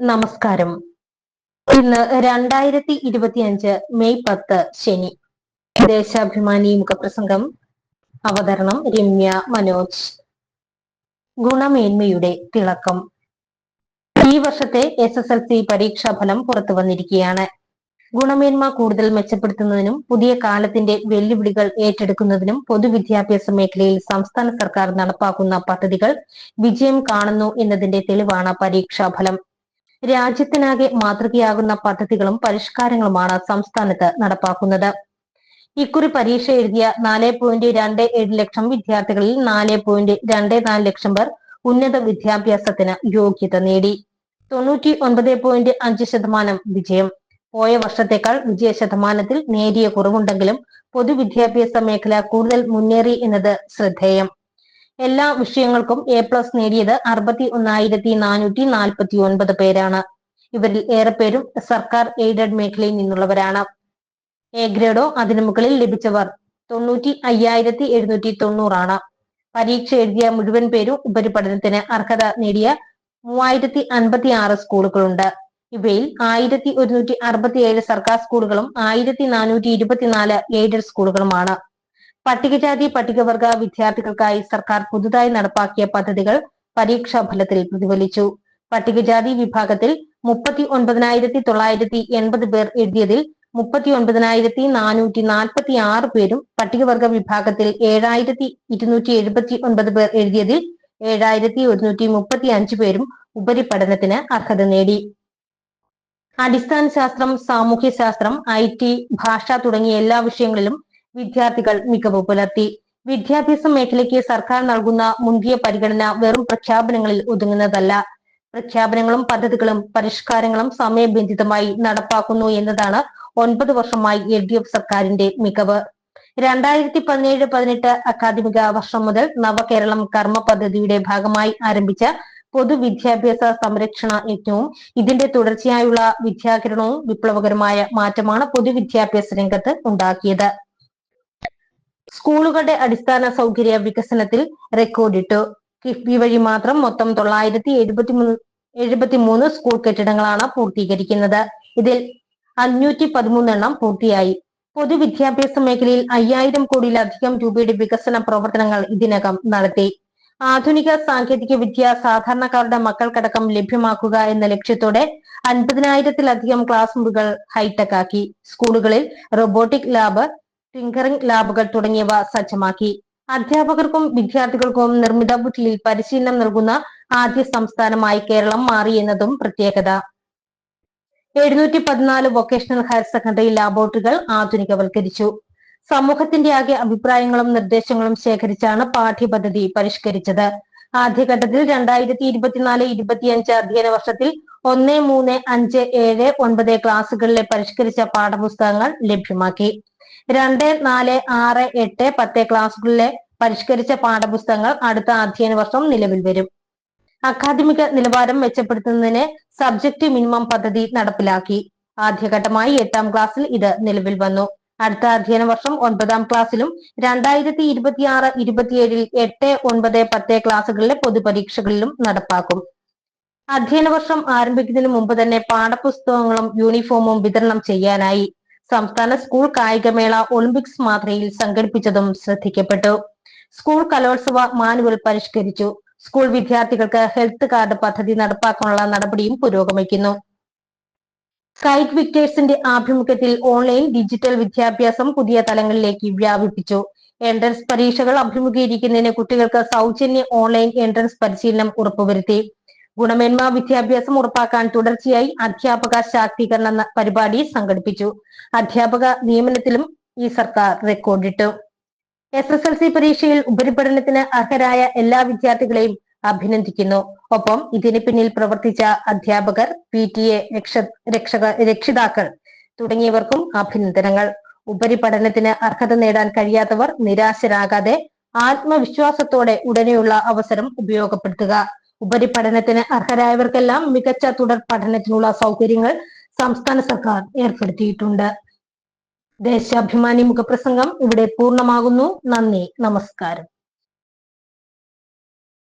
നമസ്കാരം. ഇന്ന് രണ്ടായിരത്തി ഇരുപത്തിയഞ്ച് മെയ് പത്ത് ശനി. ദേശാഭിമാനി മുഖപ്രസംഗം. അവതരണം രമ്യ മനോജ്. ഗുണമേന്മയുടെ തിളക്കം. ഈ വർഷത്തെ എസ് എസ് എൽ സി പരീക്ഷാ ഫലം പുറത്തു വന്നിരിക്കുകയാണ്. ഗുണമേന്മ കൂടുതൽ മെച്ചപ്പെടുത്തുന്നതിനും പുതിയ കാലത്തിന്റെ വെല്ലുവിളികൾ ഏറ്റെടുക്കുന്നതിനും പൊതുവിദ്യാഭ്യാസ മേഖലയിൽ സംസ്ഥാന സർക്കാർ നടപ്പാക്കുന്ന പദ്ധതികൾ വിജയം കാണുന്നു എന്നതിന്റെ തെളിവാണ് പരീക്ഷാഫലം രാജ്യത്തിനാകെ മാതൃകയാകുന്ന പദ്ധതികളും പരിഷ്കാരങ്ങളുമാണ് സംസ്ഥാനത്ത് നടപ്പാക്കുന്നത്. ഇക്കുറി പരീക്ഷ എഴുതിയ നാല് പോയിന്റ് രണ്ട് ഏഴ് ലക്ഷം വിദ്യാർത്ഥികളിൽ നാല് പോയിന്റ് രണ്ട് നാല് ലക്ഷം പേർ ഉന്നത വിദ്യാഭ്യാസത്തിന് യോഗ്യത നേടി. തൊണ്ണൂറ്റി ഒൻപത് പോയിന്റ് അഞ്ച് ശതമാനം വിജയം. പോയ വർഷത്തേക്കാൾ വിജയ ശതമാനത്തിൽ നേരിയ കുറവുണ്ടെങ്കിലും പൊതുവിദ്യാഭ്യാസ മേഖല കൂടുതൽ മുന്നേറി എന്നത് ശ്രദ്ധേയം. എല്ലാ വിഷയങ്ങൾക്കും എ പ്ലസ് നേടിയത് അറുപത്തി ഒന്നായിരത്തി നാനൂറ്റി നാൽപ്പത്തി ഒൻപത് പേരാണ്. ഇവരിൽ ഏറെ പേരും സർക്കാർ എയ്ഡഡ് മേഖലയിൽ നിന്നുള്ളവരാണ്. എ ഗ്രേഡോ അതിനു മുകളിൽ ലഭിച്ചവർ തൊണ്ണൂറ്റി അയ്യായിരത്തി എഴുന്നൂറ്റി തൊണ്ണൂറാണ് പരീക്ഷ എഴുതിയ മുഴുവൻ പേരും ഉപരിപഠനത്തിന് അർഹത നേടിയ മൂവായിരത്തി അൻപത്തി ആറ് സ്കൂളുകളുണ്ട്. ഇവയിൽ ആയിരത്തി ഒരുന്നൂറ്റി അറുപത്തി ഏഴ് സർക്കാർ സ്കൂളുകളും ആയിരത്തി നാനൂറ്റി ഇരുപത്തിനാല് എയ്ഡഡ് സ്കൂളുകളുമാണ്. പട്ടികജാതി പട്ടികവർഗ വിദ്യാർത്ഥികൾക്കായി സർക്കാർ പുതുതായി നടപ്പാക്കിയ പദ്ധതികൾ പരീക്ഷാ ഫലത്തിൽ പ്രതിഫലിച്ചു. പട്ടികജാതി വിഭാഗത്തിൽ മുപ്പത്തി ഒൻപതിനായിരത്തി തൊള്ളായിരത്തി എൺപത് പേർ എഴുതിയതിൽ മുപ്പത്തി ഒൻപതിനായിരത്തി നാനൂറ്റി നാൽപ്പത്തി ആറ് പേരും പട്ടികവർഗ വിഭാഗത്തിൽ ഏഴായിരത്തി ഇരുന്നൂറ്റി എഴുപത്തി ഒൻപത് പേർ എഴുതിയതിൽ ഏഴായിരത്തി ഒരുന്നൂറ്റി മുപ്പത്തി അഞ്ച് പേരും ഉപരിപഠനത്തിന് അർഹത നേടി. അടിസ്ഥാന ശാസ്ത്രം സാമൂഹ്യ ശാസ്ത്രം ഐ ടി ഭാഷ തുടങ്ങിയ എല്ലാ വിഷയങ്ങളിലും വിദ്യാർത്ഥികൾ മികവ് പുലർത്തി. വിദ്യാഭ്യാസ മേഖലയ്ക്ക് സർക്കാർ നൽകുന്ന മുന്തിയ പരിഗണന വെറും പ്രഖ്യാപനങ്ങളിൽ ഒതുങ്ങുന്നതല്ല. പ്രഖ്യാപനങ്ങളും പദ്ധതികളും പരിഷ്കാരങ്ങളും സമയബന്ധിതമായി നടപ്പാക്കുന്നു എന്നതാണ് ഒൻപത് വർഷമായി എൽ ഡി എഫ് സർക്കാരിന്റെ മികവ്. രണ്ടായിരത്തി പതിനേഴ് പതിനെട്ട് അക്കാദമിക വർഷം മുതൽ നവകേരളം കർമ്മ പദ്ധതിയുടെ ഭാഗമായി ആരംഭിച്ച പൊതുവിദ്യാഭ്യാസ സംരക്ഷണ യജ്ഞവും ഇതിന്റെ തുടർച്ചയായുള്ള വിദ്യാകിരണവും വിപ്ലവകരമായ മാറ്റമാണ് പൊതുവിദ്യാഭ്യാസ രംഗത്ത് ഉണ്ടാക്കിയത്. സ്കൂളുകളുടെ അടിസ്ഥാന സൗകര്യ വികസനത്തിൽ റെക്കോർഡിട്ടു കിഫ്ബി വഴി മാത്രം മൊത്തം തൊള്ളായിരത്തി എഴുപത്തി എഴുപത്തി മൂന്ന് സ്കൂൾ കെട്ടിടങ്ങളാണ് പൂർത്തീകരിക്കുന്നത്. ഇതിൽ അഞ്ഞൂറ്റി പതിമൂന്നെണ്ണം പൂർത്തിയായി. പൊതുവിദ്യാഭ്യാസ മേഖലയിൽ അയ്യായിരം കോടിയിലധികം രൂപയുടെ വികസന പ്രവർത്തനങ്ങൾ ഇതിനകം നടത്തി. ആധുനിക സാങ്കേതിക വിദ്യ സാധാരണക്കാരുടെ മക്കൾക്കടക്കം ലഭ്യമാക്കുക എന്ന ലക്ഷ്യത്തോടെ അൻപതിനായിരത്തിലധികം ക്ലാസ് മുറികൾ ഹൈടെക് ആക്കി. സ്കൂളുകളിൽ റോബോട്ടിക് ലാബ് ടിങ്കറിംഗ് ലാബുകൾ തുടങ്ങിയവ സജ്ജമാക്കി. അധ്യാപകർക്കും വിദ്യാർത്ഥികൾക്കും നിർമ്മിത ബുദ്ധിയിൽ പരിശീലനം നൽകുന്ന ആദ്യ സംസ്ഥാനമായി കേരളം മാറി എന്നതും പ്രത്യേകത. എഴുന്നൂറ്റി പതിനാല് വൊക്കേഷണൽ ഹയർ സെക്കൻഡറി ലാബോറട്ടറികൾ ആധുനികവൽക്കരിച്ചു. സമൂഹത്തിന്റെ ആകെ അഭിപ്രായങ്ങളും നിർദ്ദേശങ്ങളും ശേഖരിച്ചാണ് പാഠ്യപദ്ധതി പരിഷ്കരിച്ചത്. ആദ്യഘട്ടത്തിൽ രണ്ടായിരത്തി ഇരുപത്തിനാല് ഇരുപത്തിയഞ്ച് അധ്യയന വർഷത്തിൽ ഒന്ന് മൂന്ന് അഞ്ച് ഏഴ് ഒൻപത് ക്ലാസുകളിലെ പരിഷ്കരിച്ച പാഠപുസ്തകങ്ങൾ ലഭ്യമാക്കി. രണ്ട് നാല് ആറ് എട്ട് പത്ത് ക്ലാസ്സുകളിലെ പരിഷ്കരിച്ച പാഠപുസ്തകങ്ങൾ അടുത്ത അധ്യയന വർഷം നിലവിൽ വരും. അക്കാദമിക നിലവാരം മെച്ചപ്പെടുത്തുന്നതിന് സബ്ജക്ട് മിനിമം പദ്ധതി നടപ്പിലാക്കി. ആദ്യഘട്ടമായി എട്ടാം ക്ലാസ്സിൽ ഇത് നിലവിൽ വന്നു. അടുത്ത അധ്യയന വർഷം ഒൻപതാം ക്ലാസ്സിലും രണ്ടായിരത്തി ഇരുപത്തിയാറ് ഇരുപത്തിയേഴിൽ എട്ട് ഒൻപത് പത്ത് ക്ലാസ്സുകളിലെ പൊതുപരീക്ഷകളിലും നടപ്പാക്കും. അധ്യയന വർഷം ആരംഭിക്കുന്നതിന് മുമ്പ് തന്നെ പാഠപുസ്തകങ്ങളും യൂണിഫോമും വിതരണം ചെയ്യാനായി. സംസ്ഥാന സ്കൂൾ കായികമേള ഒളിമ്പിക്സ് മാതൃകയിൽ സംഘടിപ്പിച്ചതും ശ്രദ്ധിക്കപ്പെട്ടു. സ്കൂൾ കലോത്സവ മാനുവൽ പരിഷ്കരിച്ചു. സ്കൂൾ വിദ്യാർത്ഥികൾക്ക് ഹെൽത്ത് കാർഡ് പദ്ധതി നടപ്പാക്കാനുള്ള നടപടിയും പുരോഗമിക്കുന്നു. കൈറ്റ് വിക്ടേഴ്സിന്റെ ആഭിമുഖ്യത്തിൽ ഓൺലൈൻ ഡിജിറ്റൽ വിദ്യാഭ്യാസം പുതിയ തലങ്ങളിലേക്ക് വ്യാപിപ്പിച്ചു. എൻട്രൻസ് പരീക്ഷകൾ അഭിമുഖീകരിക്കുന്നതിന് കുട്ടികൾക്ക് സൗജന്യ ഓൺലൈൻ എൻട്രൻസ് പരിശീലനം ഉറപ്പുവരുത്തി. ഗുണമേന്മ വിദ്യാഭ്യാസം ഉറപ്പാക്കാൻ തുടർച്ചയായി അധ്യാപക ശാക്തീകരണ പരിപാടി സംഘടിപ്പിച്ചു. അധ്യാപക നിയമനത്തിലും ഈ സർക്കാർ റെക്കോർഡിട്ടു എസ് എസ് എൽ സി പരീക്ഷയിൽ ഉപരിപഠനത്തിന് അർഹരായ എല്ലാ വിദ്യാർത്ഥികളെയും അഭിനന്ദിക്കുന്നു. ഒപ്പം ഇതിന് പിന്നിൽ പ്രവർത്തിച്ച അധ്യാപകർ പി ടി എ രക്ഷ രക്ഷക രക്ഷിതാക്കൾ തുടങ്ങിയവർക്കും അഭിനന്ദനങ്ങൾ. ഉപരിപഠനത്തിന് അർഹത നേടാൻ കഴിയാത്തവർ നിരാശരാകാതെ ആത്മവിശ്വാസത്തോടെ ഉടനെയുള്ള അവസരം ഉപയോഗപ്പെടുത്തുക. ഉപരിപഠനത്തിന് അർഹരായവർക്കെല്ലാം മികച്ച തുടർ പഠനത്തിനുള്ള സൗകര്യങ്ങൾ സംസ്ഥാന സർക്കാർ ഏർപ്പെടുത്തിയിട്ടുണ്ട്. ദേശാഭിമാനി മുഖപ്രസംഗം ഇവിടെ പൂർണമാകുന്നു. നന്ദി. നമസ്കാരം.